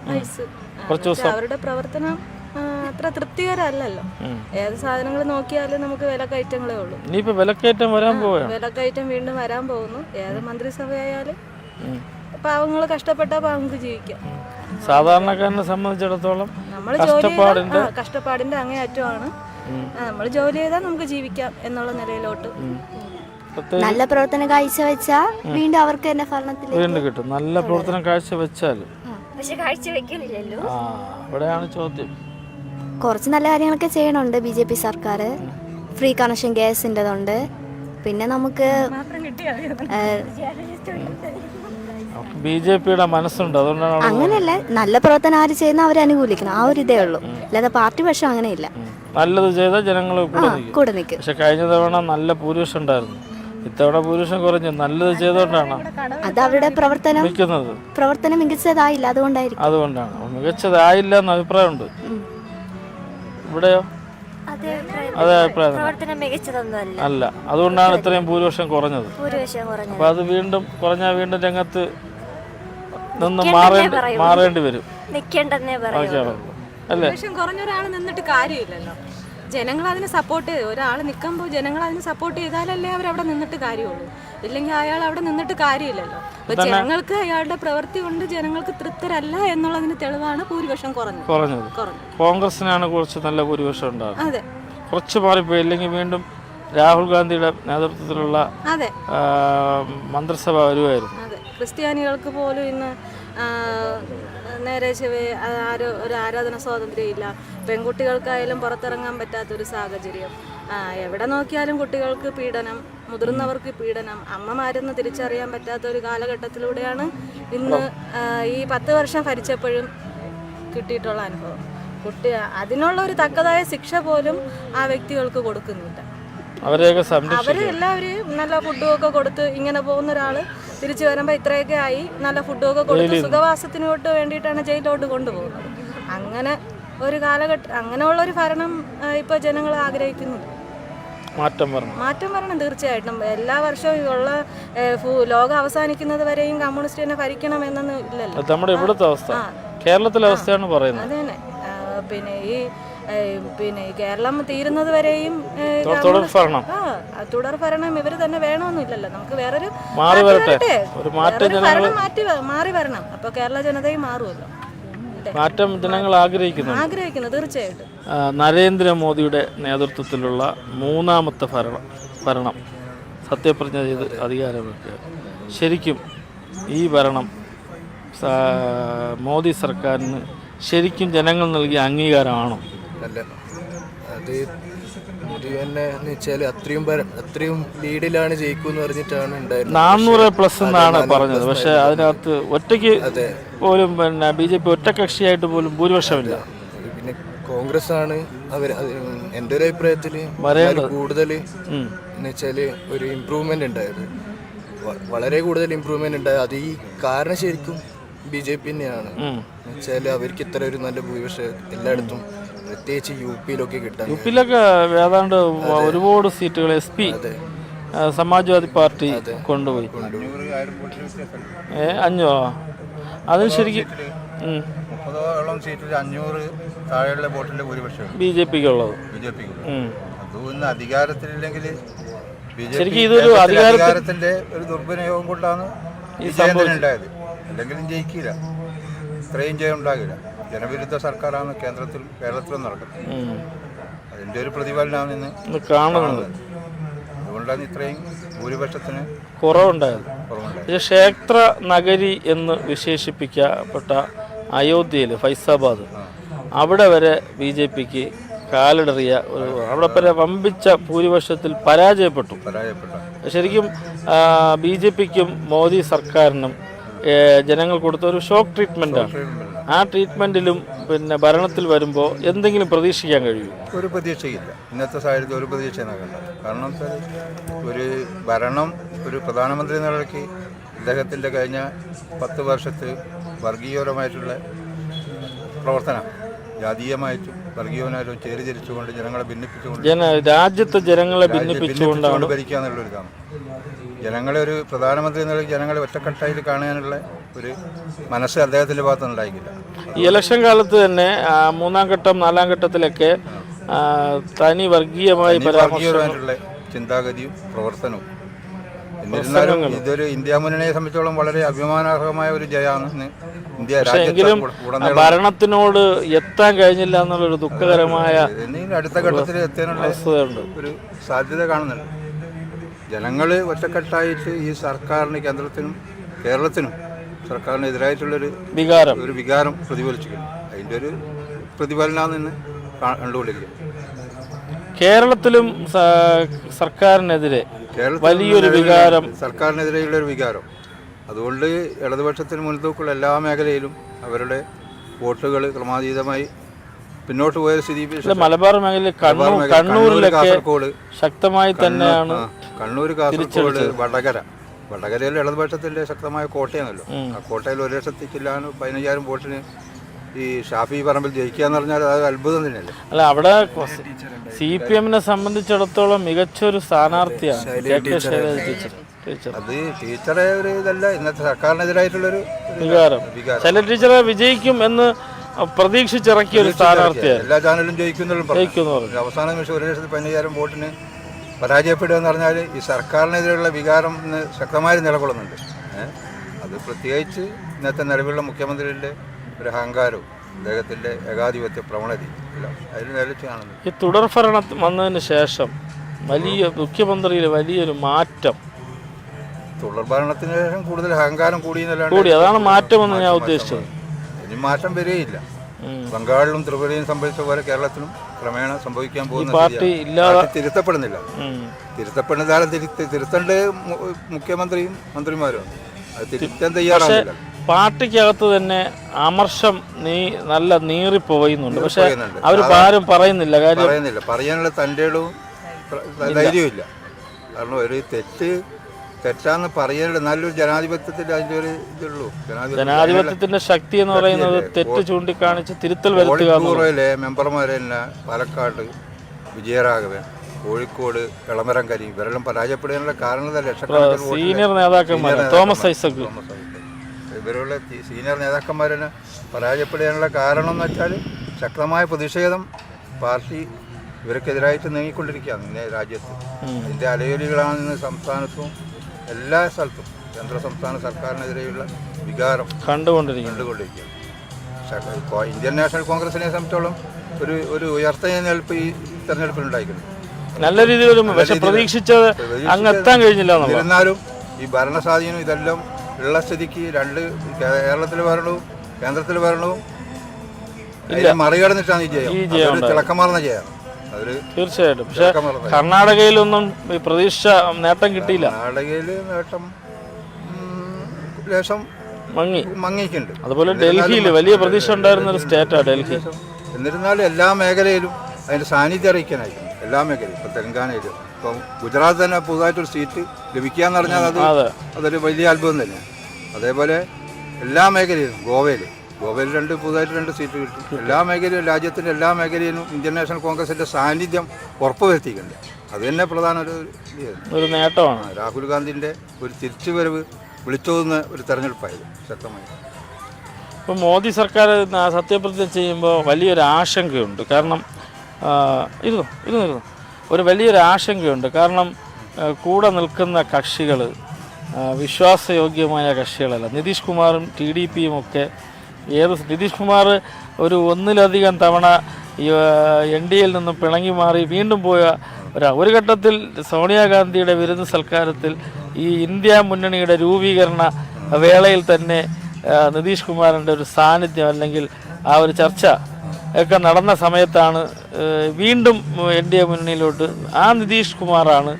വയസ്സ് കുറച്ച് ദിവസം. അവരുടെ പ്രവർത്തനം അത്ര തൃപ്തികരമല്ലല്ലോ ഏത് സാധനങ്ങൾ നോക്കിയാലും നമുക്ക് വിലക്കയറ്റങ്ങളേ ഉള്ളൂ. ഇനിയിപ്പോ വിലക്കയറ്റം വരാൻ പോവാ വിലക്കയറ്റം വീണ്ടും വരാൻ പോകുന്നു. ഏത് മന്ത്രിസഭയായാലും. പാവങ്ങൾ കഷ്ടപ്പെട്ട പാവങ്ങൾക്ക് ജീവിക്കാം. സാധാരണക്കാരനെ സംബന്ധിച്ചിടത്തോളം നമ്മൾ ജോലി ചെയ്താൽ കഷ്ടപ്പാടിന്റെ അങ്ങേയറ്റമാണ്. നമ്മൾ ജോലി ചെയ്താൽ നമുക്ക് ജീവിക്കാം എന്നുള്ള നിലയിലോട്ട്. നല്ല പ്രവർത്തനം കാഴ്ച വെച്ചാൽ വീണ്ടും അവർക്ക് തന്നെ ഭരണത്തിൽ വീണ്ടും കിട്ടും. നല്ല പ്രവർത്തനം കാഴ്ചവെച്ചാൽ പക്ഷെ അവിടെയാണ് ചോദ്യം. കുറച്ച് നല്ല കാര്യങ്ങളൊക്കെ ചെയ്യണുണ്ട് ബി ജെ പി സർക്കാർ. ഫ്രീ കണക്ഷൻ ഗ്യാസിന്റെതുണ്ട്. പിന്നെ നമുക്ക് ബി ജെ പിയുടെ മനസ്സുണ്ട്. അതുകൊണ്ടാണ് അങ്ങനെയല്ല നല്ല പ്രവർത്തനം ആര് ചെയ്യുന്ന അവരെ അനുകൂലിക്കണം. ആ ഒരു ഇതേ ഉള്ളൂ. അല്ലാതെ പാർട്ടി പക്ഷം അങ്ങനെയില്ല. നല്ലത് ചെയ്താൽ ജനങ്ങൾ കൂടെ നിൽക്കും. പക്ഷെ കഴിഞ്ഞ തവണ നല്ല ഭൂരിപക്ഷം ഉണ്ടായിരുന്നു. ഇത്തവണ പുരുഷൻ കുറഞ്ഞു. നല്ലത് ചെയ്തോണ്ടാണ് അത് അവരുടെ പ്രവർത്തനം. നിൽക്കുന്നത് പ്രവർത്തനം മികച്ചതായില്ല അതുകൊണ്ടായിരിക്കും. അതുകൊണ്ടാണ്. മികച്ചതായില്ല എന്ന അഭിപ്രായമുണ്ട്. ഇവിടെയോ? അതേ അഭിപ്രായം തന്നെ. പ്രവർത്തനം മികച്ചതൊന്നുമല്ല. അല്ല. അതുകൊണ്ടാണ് ഇത്രയും ഭൂരിപക്ഷം കുറഞ്ഞത്. ഭൂരിപക്ഷം അപ്പോൾ അത് വീണ്ടും കുറഞ്ഞാൽ വീണ്ടും രംഗത്ത് നിന്ന് മാറേണ്ടി മാറേണ്ടി വരും. നിൽക്കേണ്ടെന്നേ പറയൂ. ഓക്കെ അല്ലേ? കുറഞ്ഞൊരാൾ കുറഞ്ഞ ഒരാൾ നിന്നിട്ട് കാര്യമില്ലല്ലോ. ജനങ്ങൾ അതിന് സപ്പോർട്ട് ചെയ്ത് ഒരാൾ നിൽക്കുമ്പോൾ ജനങ്ങൾ അതിന് സപ്പോർട്ട് ചെയ്താലല്ലേ അവർ അവിടെ നിന്നിട്ട് കാര്യമുള്ളൂ. ഇല്ലെങ്കിൽ അയാൾ അവിടെ നിന്നിട്ട് കാര്യമില്ലല്ലോ. അപ്പൊ ജനങ്ങൾക്ക് അയാളുടെ പ്രവൃത്തി കൊണ്ട് ജനങ്ങൾക്ക് തൃപ്തരല്ല എന്നുള്ളതിന് തെളിവാണ് ഭൂരിപക്ഷം കുറഞ്ഞത്. കുറഞ്ഞത്. കോൺഗ്രസിനാണ് കുറച്ച് നല്ല ഭൂരിപക്ഷം ഉണ്ടാകുന്നത്. അതെ. കുറച്ച് മാറിപ്പോയി. ഇല്ലെങ്കിൽ വീണ്ടും രാഹുൽ ഗാന്ധിയുടെ നേതൃത്വത്തിലുള്ള അതെ. മന്ത്രിസഭ വരുമായിരുന്നു. അതെ. ക്രിസ്ത്യാനികൾക്ക് പോലും ഇന്ന് നേരെ ചെവേ ആരോ ഒരു ആരാധന സ്വാതന്ത്ര്യം ഇല്ല പെൺകുട്ടികൾക്കായാലും പുറത്തിറങ്ങാൻ പറ്റാത്തൊരു സാഹചര്യം. എവിടെ നോക്കിയാലും കുട്ടികൾക്ക് പീഡനം മുതിർന്നവർക്ക് പീഡനം അമ്മമാരെന്ന് തിരിച്ചറിയാൻ പറ്റാത്ത ഒരു കാലഘട്ടത്തിലൂടെയാണ് ഇന്ന് ഈ പത്ത് വർഷം ഭരിച്ചപ്പോഴും കിട്ടിയിട്ടുള്ള അനുഭവം. കുട്ടി അതിനുള്ള ഒരു തക്കതായ ശിക്ഷ പോലും ആ വ്യക്തികൾക്ക് കൊടുക്കുന്നില്ല. അവരെയൊക്കെ അവർ എല്ലാവരെയും നല്ല ഫുഡും ഒക്കെ കൊടുത്ത് ഇങ്ങനെ പോകുന്ന ഒരാൾ തിരിച്ചു വരുമ്പോൾ ഇത്രയൊക്കെ ആയി. നല്ല ഫുഡൊക്കെ കൊടുത്ത് സുഖവാസത്തിനോട്ട് വേണ്ടിയിട്ടാണ് ജയിലിലോട്ട് കൊണ്ടുപോകുന്നത്. അങ്ങനെ ഒരു കാലഘട്ടം അങ്ങനെയുള്ള ഒരു ഭരണം ഇപ്പോൾ ഇപ്പൊ ജനങ്ങൾ ആഗ്രഹിക്കുന്നു മാറ്റം വരണം. മാറ്റം വരണം തീർച്ചയായിട്ടും. എല്ലാ വർഷവും ഉള്ള ലോകം അവസാനിക്കുന്നത് വരെയും കമ്മ്യൂണിസ്റ്റ് തന്നെ ഭരിക്കണം എന്നൊന്നും ഇല്ലല്ലോ. നമ്മുടെ ഇവിടുത്തെ അവസ്ഥ. കേരളത്തിലെ അവസ്ഥയാണ് പറയുന്നത്. അതെ പിന്നെ ഈ പിന്നെ കേരളം തീരുന്നത് വരെയും തുടർ- ഭരണം. ഇവർ തന്നെ വേണമെന്നില്ലല്ലോ. നമുക്ക് വേറൊരു മാറി വരട്ടെ. മാറ്റം മാറി വരണം. അപ്പൊ കേരള ജനതയും മാറുമല്ലോ. മാറ്റം ജനങ്ങൾ ആഗ്രഹിക്കുന്നു ആഗ്രഹിക്കുന്നു തീർച്ചയായിട്ടും. നരേന്ദ്രമോദിയുടെ നേതൃത്വത്തിലുള്ള മൂന്നാമത്തെ ഭരണം ഭരണം. സത്യപ്രതിജ്ഞ ചെയ്ത് അധികാരമൊക്കെ ശരിക്കും ഈ ഭരണം മോദി സർക്കാരിന് ശരിക്കും ജനങ്ങൾ നൽകിയ അംഗീകാരമാണോ? അല്ല? അത് തന്നെ എന്ന് വെച്ചാൽ അത്രയും പരം അത്രയും ലീഡിലാണ് ജയിക്കൂന്ന് പറഞ്ഞിട്ടാണ് ഉണ്ടായിരുന്നത്. നാനൂറ് പ്ലസ് എന്നാണ് പറഞ്ഞത്. പക്ഷെ അതിനകത്ത് ഒറ്റയ്ക്ക് അതെ. പോലും പിന്നെ ബി ജെ പി ഒറ്റകക്ഷിയായിട്ട് പോലും ഭൂരിപക്ഷമില്ല. പിന്നെ കോൺഗ്രസ് ആണ് അവർ എന്റെ ഒരു അഭിപ്രായത്തിൽ വരേണ്ടത്. കൂടുതൽ. എന്ന് വെച്ചാൽ ഒരു ഇമ്പ്രൂവ്മെന്റ് ഉണ്ടായത്. വ- വളരെ കൂടുതൽ ഇമ്പ്രൂവ്മെന്റ് ഉണ്ടായത്. അത് ഈ കാരണം ശരിക്കും ബി ജെ പി തന്നെയാണ്. ഉം. അവർക്ക് ഇത്ര ഒരു നല്ല ഭൂരിപക്ഷം എല്ലായിടത്തും പ്രത്യേകിച്ച് യു പിയിലൊക്കെ കിട്ടാൻ യു പിയിലൊക്കെ ഏതാണ്ട് ഒരുപാട് സീറ്റുകൾ എസ് പി സമാജ്വാദി പാർട്ടി കൊണ്ടുപോയി. അഞ്ഞൂറ് ഏ അഞ്ഞോ അതിന് ശരിക്കും മുപ്പതോളം സീറ്റിൽ അഞ്ഞൂറ് താഴെയുള്ള വോട്ടിന്റെ ഭൂരിപക്ഷം ബി ജെ പിക്ക് ഉള്ളത് ബി ജെ പിക്ക് ഉം. അതും അധികാരത്തിലില്ലെങ്കിൽ ശരിക്കും ഇതൊരു അധികാരത്തിന്റെ ഒരു ദുർവിനിയോഗം കൊണ്ടാണ് ഈ സംഭവം ഉണ്ടായത്. അല്ലെങ്കിലും ജയിക്കില്ല. ഇത്രയും ജയം ഉണ്ടാകില്ല. ജനവിരുദ്ധ സർക്കാരാണ് കേന്ദ്രത്തിൽ കേരളത്തിലും നടക്കുന്നത്. അതിന്റെ ഒരു പ്രതിഫലനമാണ് ഇന്ന്. കാണുന്നത് അതുകൊണ്ടാണ് ഇത്രയും ഭൂരിപക്ഷത്തിന് കുറവുണ്ടായത്. ക്ഷേത്ര നഗരി എന്ന് വിശേഷിപ്പിക്കപ്പെട്ട അയോധ്യയിൽ ഫൈസാബാദ്. അവിടെ വരെ ബി ജെ പിക്ക് കാലിടറിയ ഒരു അവിടെ വരെ വമ്പിച്ച ഭൂരിപക്ഷത്തിൽ പരാജയപ്പെട്ടു. പരാജയപ്പെട്ടു. ശരിക്കും ബി ജെ പിക്കും മോദി സർക്കാരിനും ജനങ്ങൾ കൊടുത്ത ഒരു ഷോക്ക് ട്രീറ്റ്മെന്റാണ് ആ ട്രീറ്റ്മെന്റിലും പിന്നെ ഭരണത്തിൽ വരുമ്പോൾ എന്തെങ്കിലും പ്രതീക്ഷിക്കാൻ കഴിയും ഒരു പ്രതീക്ഷയില്ല. ഇന്നത്തെ സാഹചര്യത്തിൽ ഒരു പ്രതീക്ഷ കാരണം ഒരു ഭരണം ഒരു പ്രധാനമന്ത്രി നിലയ്ക്ക് അദ്ദേഹത്തിന്റെ കഴിഞ്ഞ പത്ത് വർഷത്ത് വർഗീയപരമായിട്ടുള്ള പ്രവർത്തനം ജാതീയമായിട്ടും വർഗീയവനായിട്ടും ചേരി തിരിച്ചുകൊണ്ട് ജനങ്ങളെ ഭിന്നിപ്പിച്ചുകൊണ്ട് രാജ്യത്തെ ജനങ്ങളെ ഭിന്നിപ്പിച്ചുകൊണ്ടാണ് ഭിന്നിപ്പിച്ചുകൊണ്ട് ഭരിക്കുക എന്നുള്ളൊരു ഇതാണ്. ജനങ്ങളെ ഒരു പ്രധാനമന്ത്രി എന്നുള്ള ജനങ്ങളെ ഒറ്റക്കെട്ടായി കാണാനുള്ള ഒരു മനസ്സ് അദ്ദേഹത്തിന്റെ ഭാഗത്ത് ഈ ഇലക്ഷൻ കാലത്ത് തന്നെ മൂന്നാം ഘട്ടം നാലാം ഘട്ടത്തിലൊക്കെ തനി വർഗീയമായി വർഗീയമായിട്ടുള്ള ചിന്താഗതിയും പ്രവർത്തനവും. എന്നിരുന്നാലും ഇതൊരു ഇന്ത്യ മുന്നണിയെ സംബന്ധിച്ചോളം വളരെ അഭിമാനാർഹമായ ഒരു ജയമാണെന്ന് ഇന്ത്യ എങ്കിലും ഭരണത്തിനോട് എത്താൻ കഴിഞ്ഞില്ല എന്നുള്ളൊരു ദുഃഖകരമായ അടുത്ത ഘട്ടത്തിൽ എത്താനുള്ള ഒരു സാധ്യത കാണുന്നുണ്ട്. ജനങ്ങൾ ഒറ്റക്കെട്ടായിട്ട് ഈ സർക്കാരിന് കേന്ദ്രത്തിനും കേരളത്തിനും സർക്കാരിനെതിരായിട്ടുള്ളൊരു വികാരം. ഒരു വികാരം പ്രതിഫലിച്ചിട്ടുണ്ട് അതിന്റെ ഒരു പ്രതിഫലനമാണ് ഇന്ന് കണ്ടുകൊണ്ടിരിക്കുന്നത് കേരളത്തിലും സർക്കാരിനെതിരെ വലിയൊരു വികാരം. സർക്കാരിനെതിരെയുള്ള ഒരു വികാരം. അതുകൊണ്ട് ഇടതുപക്ഷത്തിന് മുൻതൂക്കുള്ള എല്ലാ മേഖലയിലും അവരുടെ വോട്ടുകൾ ക്രമാതീതമായി പിന്നോട്ട് പോയ സ്ഥിതി മലബാർ മേഖലയിൽ കണ്ണൂർ മേഖല, കണ്ണൂരിലൊക്കെ കാസർഗോഡ്. ശക്തമായി തന്നെയാണ് കണ്ണൂർ കാസർഗോഡ് വടകര. വടകരയിൽ ഇടതുപക്ഷത്തിന്റെ ശക്തമായ കോട്ടയാണല്ലോ. ആ കോട്ടയിൽ ഒരു ലക്ഷത്തി ചില്ലാനും പതിനയ്യായിരം വോട്ടിന് ഈ ഷാഫി പറമ്പിൽ ജയിക്കുക എന്ന് പറഞ്ഞാൽ അത് അത്ഭുതം തന്നെയല്ലേ? അല്ല അവിടെ സി പി എമ്മിനെ സംബന്ധിച്ചിടത്തോളം മികച്ചൊരു സ്ഥാനാർത്ഥിയാണ്. ടീച്ചർ. ടീച്ചർ. അത് ടീച്ചറെ ഒരു ഇതല്ല ഇന്നത്തെ സർക്കാരിനെതിരായിട്ടുള്ളൊരു ഒരു വികാരം. ചില ടീച്ചറെ വിജയിക്കും എന്ന് പ്രതീക്ഷിച്ചിറക്കിയ ഒരു സ്ഥാനാർത്ഥിയാണ് എല്ലാ ചാനലും ജയിക്കുന്നുള്ളൂ ജയിക്കുന്നു പറഞ്ഞു. അവസാന നിമിഷം ഒരു ലക്ഷത്തി പതിനയ്യായിരം വോട്ടിന് പരാജയപ്പെടുക എന്ന് പറഞ്ഞാൽ ഈ സർക്കാരിനെതിരെയുള്ള വികാരം ഇന്ന് ശക്തമായി നിലകൊള്ളുന്നുണ്ട്. ഏ? അത് പ്രത്യേകിച്ച് ഇന്നത്തെ നിലവിലുള്ള മുഖ്യമന്ത്രിയുടെ ഒരു അഹങ്കാരവും അദ്ദേഹത്തിന്റെ ഏകാധിപത്യ പ്രവണതയും എല്ലാം അതിൽ നിലച്ച് ഈ തുടർഭരണം വന്നതിന് ശേഷം വലിയ മുഖ്യമന്ത്രിയിൽ വലിയൊരു മാറ്റം. തുടർഭരണത്തിന് ശേഷം കൂടുതൽ അഹങ്കാരം കൂടിയെന്നല്ലാണ്ട് കൂടി. അതാണ് മാറ്റമെന്ന് ഞാൻ ഉദ്ദേശിച്ചത്. ഇനി മാറ്റം വരികയില്ല. ബംഗാളിലും ത്രിപുരയും സംഭവിച്ച പോലെ കേരളത്തിലും ക്രമേണ സംഭവിക്കാൻ പോകുന്ന തിരുത്തപ്പെടുന്നില്ല. തിരുത്തപ്പെടുന്ന കാലം തിരുത്തി തിരുത്തേണ്ട മുഖ്യമന്ത്രിയും മന്ത്രിമാരും അത് തിരുത്താൻ തയ്യാറാവില്ല പാർട്ടിക്കകത്ത് തന്നെ അമർഷം നീ നല്ല നീറി പോയുന്നുണ്ട് പക്ഷെ. അവർ ആരും പറയുന്നില്ല. കാര്യം പറയുന്നില്ല. പറയാനുള്ള തന്റെ ധൈര്യമില്ല കാരണം ഒരു തെറ്റ് തെറ്റാന്ന് പറയരുത്. നല്ലൊരു ജനാധിപത്യത്തിന്റെ അതിന്റെ ഒരു ഇതുള്ളൂ. ജനാധിപത്യത്തിന്റെ ശക്തി എന്ന് പറയുന്നത് തെറ്റ് ചൂണ്ടിക്കാണിച്ച് തിരുത്തൽ വരുത്തുക മെമ്പർമാരെ പാലക്കാട് വിജയരാഘവൻ കോഴിക്കോട് എളമരം കരി ഇവരെല്ലാം പരാജയപ്പെടാനുള്ള കാരണം? സീനിയർ നേതാക്കന്മാർ തോമസ് ഐസക്. ഇവരുള്ള സീനിയർ നേതാക്കന്മാരെ പരാജയപ്പെടാനുള്ള കാരണം എന്ന് വെച്ചാൽ ശക്തമായ പ്രതിഷേധം പാർട്ടി ഇവർക്കെതിരായിട്ട് നീങ്ങിക്കൊണ്ടിരിക്കുകയാണ് ഇന്നേ രാജ്യത്ത്. അതിന്റെ അലയൊലികളാണ് ഇന്ന് സംസ്ഥാനത്തും എല്ലാ സ്ഥലത്തും കേന്ദ്ര സംസ്ഥാന സർക്കാരിനെതിരെയുള്ള വികാരം കണ്ടുകൊണ്ടിരിക്കുന്നു. കണ്ടുകൊണ്ടിരിക്കുകയാണ് ഇന്ത്യൻ നാഷണൽ കോൺഗ്രസിനെ സംബന്ധിച്ചോളം ഒരു ഒരു ഉയർത്തെഴുന്നേൽപ്പ് ഈ തെരഞ്ഞെടുപ്പിൽ ഉണ്ടായിട്ടുണ്ട് നല്ല രീതിയിൽ പക്ഷെ പ്രതീക്ഷിച്ചത് അങ്ങ് എത്താൻ കഴിഞ്ഞില്ല എന്നിരുന്നാലും ഈ ഭരണസ്വാധീനം ഇതെല്ലാം ഉള്ള സ്ഥിതിക്ക് രണ്ട് കേരളത്തിലെ ഭരണവും കേന്ദ്രത്തിലെ ഭരണവും മറികടന്നിട്ടാണ് ഈ ജയം. തിളക്കമാർന്ന ജയം. തീർച്ചയായിട്ടും. പക്ഷെ കർണാടകയിലൊന്നും ഈ പ്രതീക്ഷ നേട്ടം കിട്ടിയില്ല. കർണാടകയിൽ നേട്ടം ലേശം മങ്ങി. അതുപോലെ ഡൽഹിയിൽ വലിയ പ്രതീക്ഷ ഉണ്ടായിരുന്ന ഒരു സ്റ്റേറ്റാണ് ഡൽഹി. എന്നിരുന്നാലും എല്ലാ മേഖലയിലും അതിന്റെ സാന്നിധ്യം അറിയിക്കാനായി എല്ലാ മേഖലയും ഇപ്പൊ തെലങ്കാനയിലും. ഇപ്പൊ ഗുജറാത്ത് തന്നെ പുതുതായിട്ടൊരു സീറ്റ് ലഭിക്കുക എന്ന് പറഞ്ഞാൽ അത് അതൊരു വലിയ അത്ഭുതം തന്നെയാണ്. അതേപോലെ എല്ലാ മേഖലയിലും ഗോവയിൽ ഗോവയിൽ രണ്ട് പുതുതായിട്ട് രണ്ട് സീറ്റ് കിട്ടി. എല്ലാ മേഖലയിലും രാജ്യത്തിന്റെ എല്ലാ മേഖലയിലും ഇന്ത്യൻ നാഷണൽ കോൺഗ്രസിന്റെ സാന്നിധ്യം ഉറപ്പുവരുത്തിയിട്ടുണ്ട്. അത് തന്നെ പ്രധാന ഒരു. ഒരു നേട്ടമാണ്. രാഹുൽ ഗാന്ധിന്റെ ഒരു തിരിച്ചുവരവ് വിളിച്ചോതുന്ന ഒരു തെരഞ്ഞെടുപ്പായിരുന്നു ശക്തമായി. ഇപ്പോൾ മോദി സർക്കാർ സത്യപ്രതിജ്ഞ ചെയ്യുമ്പോൾ വലിയൊരു ആശങ്കയുണ്ട്. കാരണം ഇരുന്നു ഇരുന്നു ഇരുന്നു. ഒരു വലിയൊരു ആശങ്കയുണ്ട്. കാരണം കൂടെ നിൽക്കുന്ന കക്ഷികൾ വിശ്വാസയോഗ്യമായ കക്ഷികളല്ല. നിതീഷ് കുമാറും ടി ഡി പിയും ഒക്കെ ഏത് നിതീഷ് കുമാർ ഒരു ഒന്നിലധികം തവണ എൻ ഡി എയിൽ നിന്നും പിണങ്ങി മാറി വീണ്ടും പോയ ഒരു ഘട്ടത്തിൽ സോണിയാഗാന്ധിയുടെ വിരുന്ന് സൽക്കാരത്തിൽ ഈ ഇന്ത്യ മുന്നണിയുടെ രൂപീകരണ വേളയിൽ തന്നെ നിതീഷ് കുമാറിന്റെ ഒരു സാന്നിധ്യം അല്ലെങ്കിൽ ആ ഒരു ചർച്ച ഒക്കെ നടന്ന സമയത്താണ് വീണ്ടും എൻ ഡി എ മുന്നണിയിലോട്ട് ആ നിതീഷ് കുമാറാണ്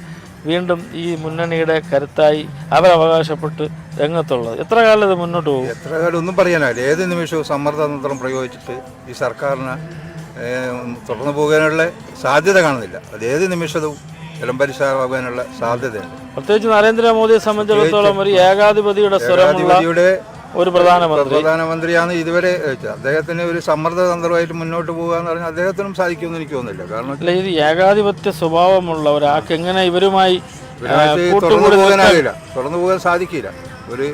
വീണ്ടും ഈ മുന്നണിയുടെ കരുത്തായി അവരവകാശപ്പെട്ട് രംഗത്തുള്ളത്. എത്ര കാലം ഇത് മുന്നോട്ട് പോകും? എത്ര കാലം ഒന്നും പറയാനാവില്ല ഏത് നിമിഷവും സമ്മർദ്ദതന്ത്രം പ്രയോഗിച്ചിട്ട് ഈ സർക്കാരിന് തുടർന്നു പോകാനുള്ള സാധ്യത കാണുന്നില്ല. അത് ഏത് നിമിഷവും വിളംബരിശാകാനുള്ള സാധ്യതയുണ്ട്. പ്രത്യേകിച്ച് നരേന്ദ്രമോദിയെ സംബന്ധിച്ചിടത്തോളം ഒരു ഏകാധിപതിയുടെ സ്വരമുള്ള ഒരു പ്രധാനമന്ത്രി പ്രധാനമന്ത്രിയാണ് ഇതുവരെ അദ്ദേഹത്തിന് ഒരു സമ്മർദ്ദ തന്ത്രമായിട്ട് മുന്നോട്ട് പോകുക എന്ന് പറഞ്ഞാൽ അദ്ദേഹത്തിനും സാധിക്കുമെന്ന് എനിക്ക് തോന്നുന്നില്ല. കാരണം അല്ല ഇത് ഏകാധിപത്യ സ്വഭാവമുള്ള ഒരാൾക്ക് എങ്ങനെ ഇവരുമായി തുറന്നു പോകാനാകില്ല തുറന്നു പോകാൻ സാധിക്കില്ല. ഒരു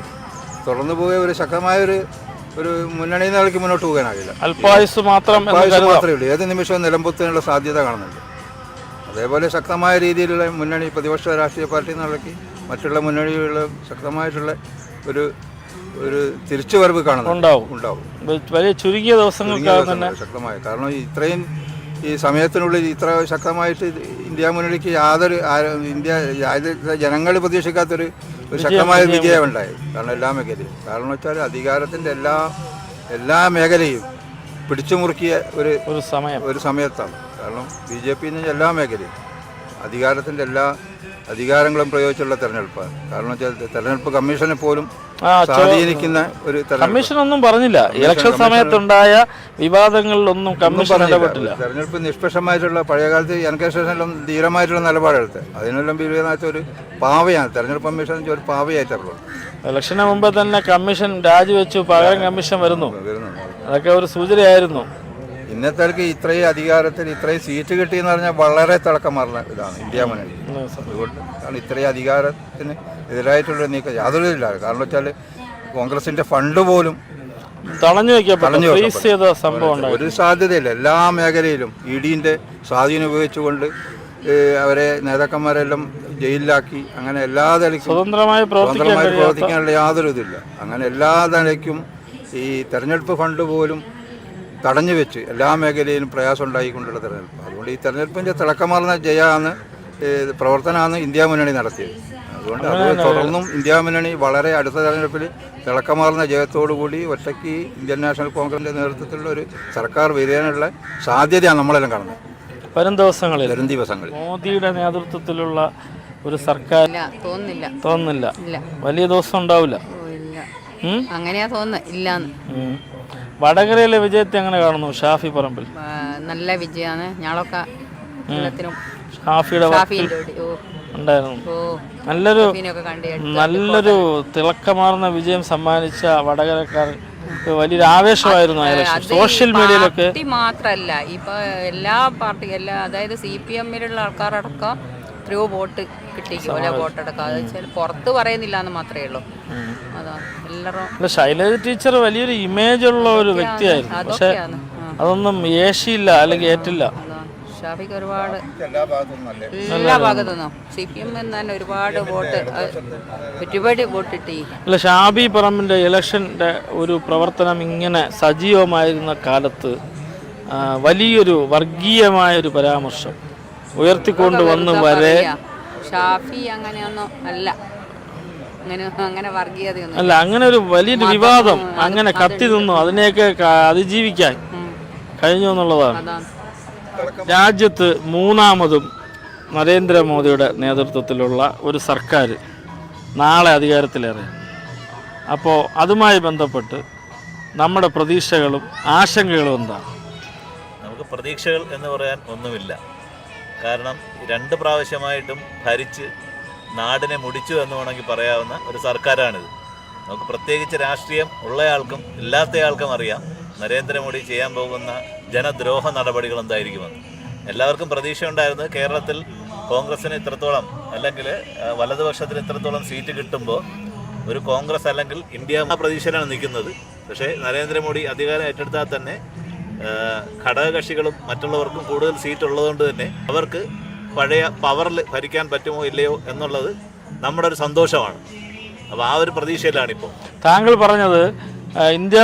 തുറന്നു പോയ ഒരു ശക്തമായ ഒരു ഒരു മുന്നണി നിലയ്ക്ക് മുന്നോട്ട് പോകാനാകില്ല അല്പായുസ് മാത്രം മാത്രമേ ഉള്ളൂ. ഏത് നിമിഷവും നിലമ്പുത്തിനുള്ള സാധ്യത കാണുന്നുണ്ട്. അതേപോലെ ശക്തമായ രീതിയിലുള്ള മുന്നണി പ്രതിപക്ഷ രാഷ്ട്രീയ പാർട്ടി നിലയ്ക്ക് മറ്റുള്ള മുന്നണിയിലുള്ള ശക്തമായിട്ടുള്ള ഒരു ഒരു തിരിച്ചുവരവ് കാണുന്നുണ്ട് ഉണ്ടാവും. ഉണ്ടാവും. വലിയ ചുരുങ്ങിയ ദിവസങ്ങൾക്കകം തന്നെ ശക്തമായ കാരണം ഇത്രയും ഈ സമയത്തിനുള്ളിൽ ഇത്ര ശക്തമായിട്ട് ഇന്ത്യ മുന്നണിക്ക് യാതൊരു ഇന്ത്യ ജനങ്ങൾ പ്രതീക്ഷിക്കാത്തൊരു ഒരു ശക്തമായ വിജയമുണ്ടായി കാരണം എല്ലാ മേഖലയും കാരണം വെച്ചാൽ അധികാരത്തിന്റെ എല്ലാ എല്ലാ മേഖലയും പിടിച്ചു മുറുക്കിയ ഒരു ഒരു സമയം. ഒരു സമയത്താണ്. കാരണം ബി ജെ പി എല്ലാ മേഖലയും അധികാരത്തിന്റെ എല്ലാ അധികാരങ്ങളും പ്രയോഗിച്ചുള്ള തെരഞ്ഞെടുപ്പാണ് കാരണം വെച്ചാൽ തെരഞ്ഞെടുപ്പ് കമ്മീഷനെ പോലും സ്വാധീനിക്കുന്ന ഒരു തെരഞ്ഞെടുപ്പ്. കമ്മീഷൻ ഒന്നും പറഞ്ഞില്ല ഇലക്ഷൻ സമയത്തുണ്ടായ വിവാദങ്ങളിലൊന്നും കമ്മീഷൻ ഇടപെട്ടില്ല. തെരഞ്ഞെടുപ്പ് നിഷ്പക്ഷമായിട്ടുള്ള പഴയകാലത്ത് എൻകേഷനിലും ധീരമായിട്ടുള്ള നിലപാടെടുത്ത്. അതിനെല്ലാം വിരോധമായിട്ട് ഒരു പാവയാണ്. തെരഞ്ഞെടുപ്പ് കമ്മീഷൻ ഒരു പാവയായിട്ടുള്ളത് ഇലക്ഷന് മുമ്പ് തന്നെ കമ്മീഷൻ രാജിവെച്ചു പകരം കമ്മീഷൻ വരുന്നു. അതൊക്കെ ഒരു സൂചനയായിരുന്നു. ഇന്നത്തേക്ക് ഇത്രയും അധികാരത്തിൽ ഇത്രയും സീറ്റ് കിട്ടിയെന്ന് പറഞ്ഞാൽ വളരെ തിളക്കം മാറുന്ന ഇതാണ് ഇന്ത്യ മുന്നണി അതുകൊണ്ട് കാരണം ഇത്രയും അധികാരത്തിന് എതിരായിട്ടുള്ള നീക്കം. യാതൊരു ഇല്ല കാരണം വെച്ചാൽ കോൺഗ്രസിന്റെ ഫണ്ട് പോലും തളഞ്ഞു വെക്കപ്പെട്ട സംഭവം ഒരു സാധ്യതയില്ല. എല്ലാ മേഖലയിലും ഇ ഡിന്റെ സ്വാധീനം ഉപയോഗിച്ചുകൊണ്ട് അവരെ നേതാക്കന്മാരെല്ലാം ജയിലിലാക്കി അങ്ങനെ എല്ലാ നിലയ്ക്കും സ്വതന്ത്രമായി പ്രവർത്തിക്കാനുള്ള യാതൊരു ഇതില്ല. അങ്ങനെ എല്ലാ നിലയ്ക്കും ഈ തെരഞ്ഞെടുപ്പ് ഫണ്ട് പോലും തടഞ്ഞു വെച്ച് എല്ലാ മേഖലയിലും പ്രയാസം ഉണ്ടായിക്കൊണ്ടുള്ള തെരഞ്ഞെടുപ്പ്. അതുകൊണ്ട് ഈ തെരഞ്ഞെടുപ്പിന്റെ തിളക്കമാർന്ന ജയമാണ് പ്രവർത്തനമാണ് ഇന്ത്യ മുന്നണി നടത്തിയത്. അതുകൊണ്ട് അത് തുടർന്നും ഇന്ത്യ മുന്നണി വളരെ അടുത്ത തെരഞ്ഞെടുപ്പിൽ തിളക്കമാർന്ന ജയത്തോടുകൂടി ഒറ്റയ്ക്ക് ഇന്ത്യൻ നാഷണൽ കോൺഗ്രസിന്റെ നേതൃത്വത്തിലുള്ള ഒരു സർക്കാർ വരാനുള്ള സാധ്യതയാണ് നമ്മളെല്ലാം കാണുന്നത്. വരും ദിവസങ്ങളിൽ വരും ദിവസങ്ങളിൽ. മോദിയുടെ നേതൃത്വത്തിലുള്ള ഒരു സർക്കാർ ഇല്ല തോന്നുന്നില്ല. തോന്നുന്നില്ല. ഇല്ല. വലിയ ദിവസം ഉണ്ടാവില്ല. ഓ ഇല്ല. അങ്ങനെയാ തോന്നുന്നത്. ഇല്ലാന്ന്. ഉം. വടകരയിലെ വിജയത്തെ എങ്ങനെ കാണുന്നു ഷാഫി പറമ്പിൽ? നല്ല വിജയാണ് ഞങ്ങളൊക്കെ എല്ലാത്തിനും ഷാഫിയുടെ ഉണ്ടായിരുന്നു. നല്ലൊരു നല്ലൊരു തിളക്കമാർന്ന വിജയം സമ്മാനിച്ച വടകരക്കാർ വലിയൊരു ആവേശമായിരുന്നു സോഷ്യൽ മീഡിയയിലൊക്കെ മാത്രല്ല. ഇപ്പൊ എല്ലാ പാർട്ടി എല്ലാ അതായത് സി പി എമ്മിലുള്ള ആൾക്കാരടക്കം എത്രയോ വോട്ട് കിട്ടി ഓരോ വോട്ടടക്കം അത് വെച്ചാൽ പുറത്ത് പറയുന്നില്ല എന്ന് മാത്രമേ ഉള്ളൂ. അതാ എല്ലാവരും ശൈലജ ടീച്ചർ വലിയൊരു ഇമേജ് ഉള്ള ഒരു വ്യക്തിയായിരുന്നു. പക്ഷേ അതൊന്നും ഏഷിയില്ല അല്ലെങ്കിൽ ഏറ്റില്ല. ഷാഫിക്ക് ഒരുപാട് എല്ലാ ഭാഗത്തുനിന്നും സി പി എം തന്നെ ഒരുപാട് വോട്ട് ഒരുപാട് വോട്ട് കിട്ടി. അല്ല ഷാബി പറമ്പിന്റെ ഇലക്ഷന്റെ ഒരു പ്രവർത്തനം ഇങ്ങനെ സജീവമായിരുന്ന കാലത്ത് വലിയൊരു വർഗീയമായ ഒരു പരാമർശം. ഉയർത്തിക്കൊണ്ട് വന്ന് വരെ ഷാഫി അങ്ങനെയൊന്നും അല്ല. അങ്ങനെ അങ്ങനെ വർഗീയതയൊന്നും അല്ല അങ്ങനെ ഒരു വലിയൊരു വിവാദം അങ്ങനെ കത്തി നിന്നു. അതിനെയൊക്കെ അതിജീവിക്കാൻ കഴിഞ്ഞു എന്നുള്ളതാണ്. രാജ്യത്ത് മൂന്നാമതും നരേന്ദ്രമോദിയുടെ നേതൃത്വത്തിലുള്ള ഒരു സർക്കാർ നാളെ അധികാരത്തിലേറെ അപ്പോൾ അതുമായി ബന്ധപ്പെട്ട് നമ്മുടെ പ്രതീക്ഷകളും ആശങ്കകളും എന്താണ്? നമുക്ക് പ്രതീക്ഷകൾ എന്ന് പറയാൻ ഒന്നുമില്ല. കാരണം രണ്ട് പ്രാവശ്യമായിട്ടും ഭരിച്ച് നാടിനെ മുടിച്ചു എന്ന് വേണമെങ്കിൽ പറയാവുന്ന ഒരു സർക്കാരാണിത്. നമുക്ക് പ്രത്യേകിച്ച് രാഷ്ട്രീയം ഉള്ളയാൾക്കും ഇല്ലാത്തയാൾക്കും അറിയാം നരേന്ദ്രമോദി ചെയ്യാൻ പോകുന്ന ജനദ്രോഹ നടപടികൾ എന്തായിരിക്കുമെന്ന് എല്ലാവർക്കും പ്രതീക്ഷ ഉണ്ടായിരുന്നത് കേരളത്തിൽ കോൺഗ്രസിന് ഇത്രത്തോളം അല്ലെങ്കിൽ വലതുപക്ഷത്തിന് ഇത്രത്തോളം സീറ്റ് കിട്ടുമ്പോൾ ഒരു കോൺഗ്രസ് അല്ലെങ്കിൽ ഇന്ത്യ പ്രതീക്ഷയിലാണ് നിൽക്കുന്നത്. പക്ഷേ നരേന്ദ്രമോദി അധികാരം ഏറ്റെടുത്താൽ തന്നെ ഘടകകക്ഷികളും മറ്റുള്ളവർക്കും കൂടുതൽ സീറ്റ് ഉള്ളതുകൊണ്ട് തന്നെ അവർക്ക് പഴയ പവറിൽ ഭരിക്കാൻ പറ്റുമോ ഇല്ലയോ എന്നുള്ളത് നമ്മുടെ ഒരു സന്തോഷമാണ്. അപ്പോൾ ആ ഒരു പ്രതീക്ഷയിലാണിപ്പോൾ താങ്കൾ പറഞ്ഞത് ഇന്ത്യ